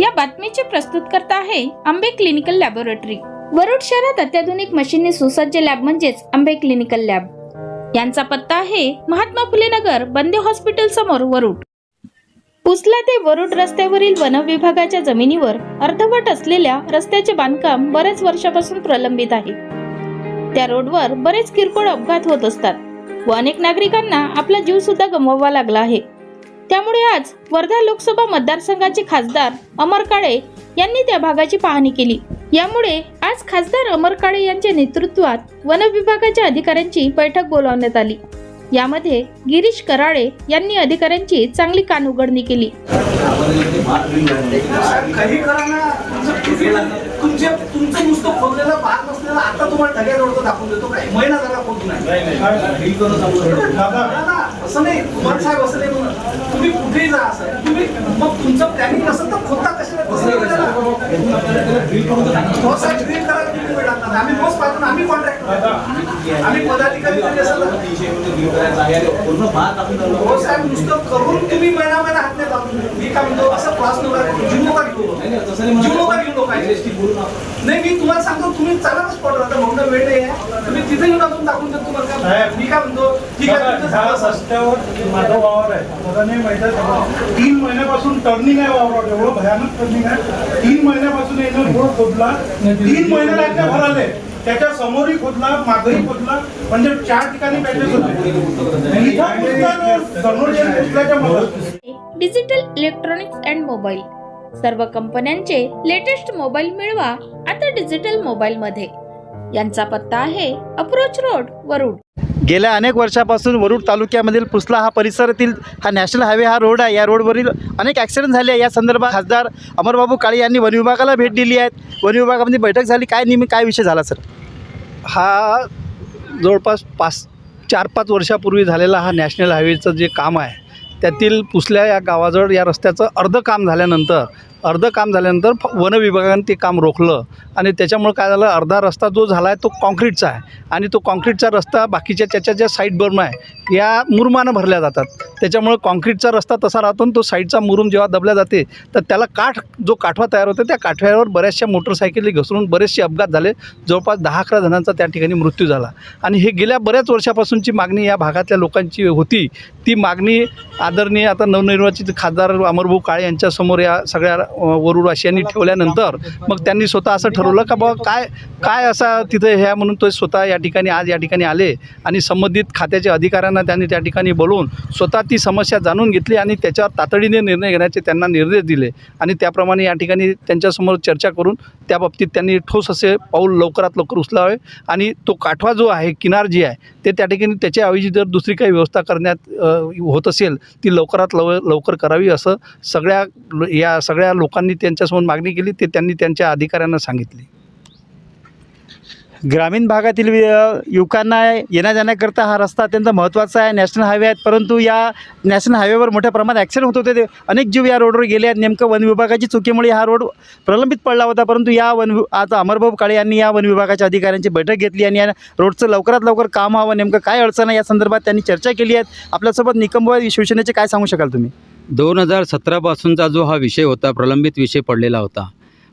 या बातमीचे प्रस्तुतकर्ता आहे आंबे क्लिनिकल लॅबोरेटरी. वरुड शहरात अत्याधुनिक मशीनने सुसज्ज लॅब म्हणजेच आंबे क्लिनिकल लॅब. यांचा पत्ता आहे महात्मा फुले नगर बंदे हॉस्पिटल समोर वरुड. पुसला ते वरुड रस्त्यावरील वन विभागाच्या जमिनीवर अर्धवट असलेल्या रस्त्याचे बांधकाम बऱ्याच वर्षापासून प्रलंबित आहे. त्या रोडवर बरेच किरकोळ अपघात होत असतात व अनेक नागरिकांना आपला जीव सुद्धा गमवावा लागला आहे. त्यामुळे आज वर्धा लोकसभा मतदारसंघाचे खासदार अमर काळे यांनी त्या भागाची पाहणी केली. यामुळे आज खासदार अमर काळे यांच्या नेतृत्वात वन विभागाच्या अधिकाऱ्यांची बैठक बोलावण्यात आली. यामध्ये गिरीश कराळे यांनी अधिकाऱ्यांची चांगली कानउघडणी केली. काही करा ना तुमचं- तुमचे तुमचं नुसतं खोदलेलं भाग नसलेलं आता तुम्हाला ढग्या रोडचं दाखवून देतो. काय महिना झाला खोदून असं नाही तुम्हाला साहेब असं नाही म्हणत. तुम्ही कुठेही जा असं. तुम्ही मग तुमचं प्लॅनिंग असेल तर खोदता कशाला? ड्रिल करायला किती वेळ लागणार आम्ही मोस्ट पाहतो आम्ही कॉन्ट्रॅक्ट आम्ही पदाधिकारी जरी असेल हो साहेब नुसतं करून तुम्ही महिना महिना हात नाही मी काय म्हणतो असं क्लास. जीव नका घेऊ लोकांचे नाही मी तुम्हाला सांगतो तुम्ही ना स्पॉट आता म्हणून वेळ नाही आहे. तुम्ही तिथे येऊन अजून दाखवून देतो तुम्हाला काय मी काय म्हणतो ठीक आहे. रस्त्यावर माझा वावर आहे. मला नाही माहिती. तीन महिन्यापासून टर्निंग आहे वावरात एवढं भयानक टर्निंग आहे. तीन महिन्यापासून यानं रोड खोदला. तीन महिने लागले भराले त्याच्या समोरही खोदला मागही खोदला. म्हणजे चार ठिकाणी पॅचेस होते. डिजिटल इलेक्ट्रॉनिक्स अँड मोबाईल सर्व कंपन्यांचे लेटेस्ट मोबाईल मिळवा आता डिजिटल मोबाईल मध्ये. यांचा पत्ता आहे अप्रोच रोड वरुड. गेल्या अनेक वर्षापासून वरुड तालुक्यामधील पुसला हा परिसरातील हा नॅशनल हायवे हा रोड आहे. या रोडवरील अनेक ॲक्सिडेंट झाले आहे. या संदर्भात खासदार अमरबाबू काळे यांनी वन विभागाला भेट दिली आहे. वन विभागामध्ये बैठक झाली. काय नेहमी काय विषय झाला सर? हा जवळपास पाच चार पाच वर्षापूर्वी झालेला हा नॅशनल हायवेचं जे काम आहे त्यातील पुसल्या या गावाजवळ या रस्त्याचं अर्ध काम झाल्यानंतर अर्धं काम झाल्यानंतर फ- वन विभागाने ते काम रोखलं. आणि त्याच्यामुळं काय झालं अर्धा रस्ता जो झाला आहे तो कॉन्क्रीटचा आहे. आणि तो कॉन्क्रीटचा रस्ता बाकीच्या त्याच्या ज्या साईड बर्म आहे या मुरुमानं भरल्या जातात. त्याच्यामुळं कॉन्क्रीटचा रस्ता तसा राहतो आणि तो साईडचा मुरुम जेव्हा दबल्या जाते तर त्याला काठ जो काठवा तयार होतो त्या काठव्यावर बऱ्याचशा मोटरसायकली घसरून बरेचसे अपघात झाले. जवळपास दहा अकरा जणांचा त्या ठिकाणी मृत्यू झाला. आणि हे गेल्या बऱ्याच वर्षापासूनची मागणी या भागातल्या लोकांची होती. ती मागणी आदरणीय आता नवनिर्वाचित खासदार अमरभाऊ काळे यांच्यासमोर या सगळ्या वरुडवासियांनी ठेवल्यानंतर मग त्यांनी स्वतः असं ठरवलं का बाबा काय काय असा तिथे ह्या म्हणून तो स्वतः या ठिकाणी आज या ठिकाणी आले आणि संबंधित खात्याच्या अधिकाऱ्यांना त्यांनी त्या ठिकाणी बोलवून स्वतः ती समस्या जाणून घेतली आणि त्याच्यावर तातडीने निर्णय घेण्याचे त्यांना निर्देश दिले. आणि त्याप्रमाणे या ठिकाणी त्यांच्यासमोर चर्चा करून त्या बाबतीत त्यांनी ठोस असे पाऊल लवकरात लवकर उचलावे आणि तो काठवा जो आहे किनार जी आहे ते त्या ठिकाणी त्याच्याऐवजी जर दुसरी काही व्यवस्था करण्यात होत असेल ती लवकरात लव लवकर करावी असं सगळ्या लो- या सगळ्या लोकांनी त्यांच्यासमोर मागणी केली ते त्यांनी त्यांच्या अधिकाऱ्यांना सांगितली. ग्रामीण भागातील युवकांना येण्या जाण्याकरता हा रस्ता अत्यंत महत्त्वाचा आहे. नॅशनल हायवे आहेत परंतु या नॅशनल हायवेवर मोठ्या प्रमाणात ॲक्सिडेंट होत होते. ते अनेक जीव या रोडवर गेले आहेत. नेमकं वन विभागाची चुकीमुळे हा रोड प्रलंबित पडला होता परंतु या वन वि- आता अमरभाऊ काळे यांनी या वन विभागाच्या अधिकाऱ्यांची बैठक घेतली आणि या रोडचं लवकरात लवकर काम व्हावं. नेमकं काय अडचण आहे? या संदर्भात त्यांनी चर्चा केली आहे. आपल्यासोबत निकमबा शिवसेनेचे काय सांगू शकाल तुम्ही? दोन हजार सतरापासूनचा जो हा विषय होता प्रलंबित विषय पडलेला होता.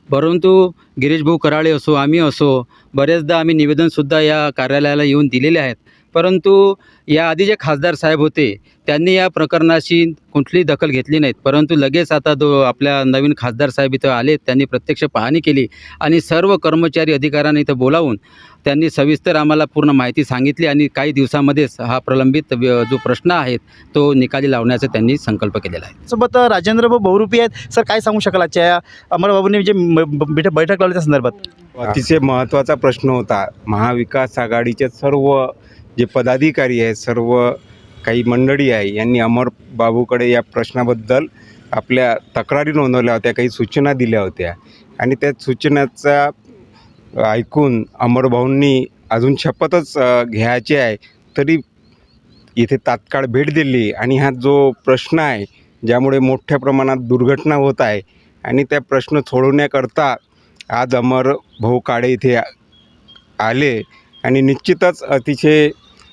परंतु गिरीश भाऊ कराळे असो आम्ही असो बरेचदा आम्ही निवेदनसुद्धा या कार्यालयाला येऊन दिलेले आहेत. परंतु या आधी जे खासदार साहेब होते त्यांनी या प्रकरणाची कुठलीही दखल घेतली नाहीत. परंतु लगेच आता जो आपल्या नवीन खासदार साहेब इथं आले त्यांनी प्रत्यक्ष पाहणी केली आणि सर्व कर्मचारी अधिकाऱ्यांना इथं बोलावून त्यांनी सविस्तर आम्हाला पूर्ण माहिती सांगितली आणि काही दिवसामध्येच हा प्रलंबित व्य- जो प्रश्न आहे तो निकाली लावण्याचा त्यांनी संकल्प केलेला आहे. सोबत राजेंद्र भाऊ बहुरूपी आहेत. सर काय सांगू शकाल आजच्या अमरबाबूंनी जे बैठक बैठक लावली त्या संदर्भात? अतिशय महत्त्वाचा प्रश्न होता. महाविकास आघाडीचे सर्व जे पदाधिकारी आहेत सर्व काही मंडळी आहे यांनी अमर बाबूकडे या प्रश्नाबद्दल आपल्या तक्रारी नोंदवल्या होत्या काही सूचना दिल्या होत्या. आणि त्या सूचनाचा ऐकून अमरभाऊंनी अजून शपथच घ्यायची आहे तरी इथे तात्काळ भेट दिली. आणि हा जो प्रश्न आहे ज्यामुळे मोठ्या प्रमाणात दुर्घटना होत आहे आणि त्या प्रश्न सोडवण्याकरता आज अमर भाऊ काळे इथे आले. आणि निश्चितच अतिशय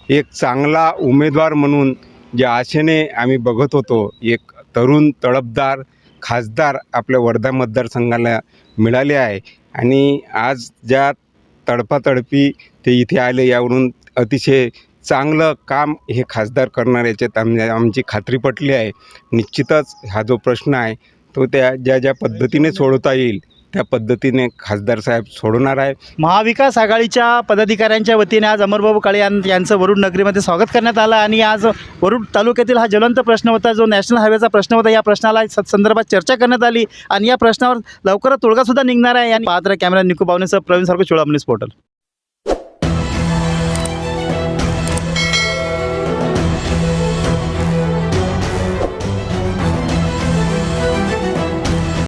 एक चांगला उमेदवार म्हणून ज्या आशेने आम्ही बघत होतो एक तरुण तळपदार खासदार आपल्या वर्धा मतदारसंघाला मिळाले आहे. आणि आज ज्या तडपातडपी ते इथे आले यावरून अतिशय चांगलं काम हे खासदार करणार याच्यात आम आमची खात्री पटली आहे. निश्चितच हा जो प्रश्न आहे तो त्या ज्या ज्या पद्धतीने सोडवता येईल त्या पद्धतीने खासदार साहेब सोडवणार आहे. महाविकास आघाडीच्या पदाधिकाऱ्यांच्या वतीने आज अमरबाबू काळे यां यांचं वरुड नगरीमध्ये स्वागत करण्यात आलं आणि आज वरुड तालुक्यातील हा ज्वलंत प्रश्न होता जो नॅशनल हायवेचा प्रश्न होता या प्रश्नाला स- संदर्भात चर्चा करण्यात आली आणि या प्रश्नावर लवकरच तोडगासुद्धा निघणार आहे. आणि पात्र कॅमेरा निकू बावनेसह प्रवीण सारखं चोळामनीस पोर्टल.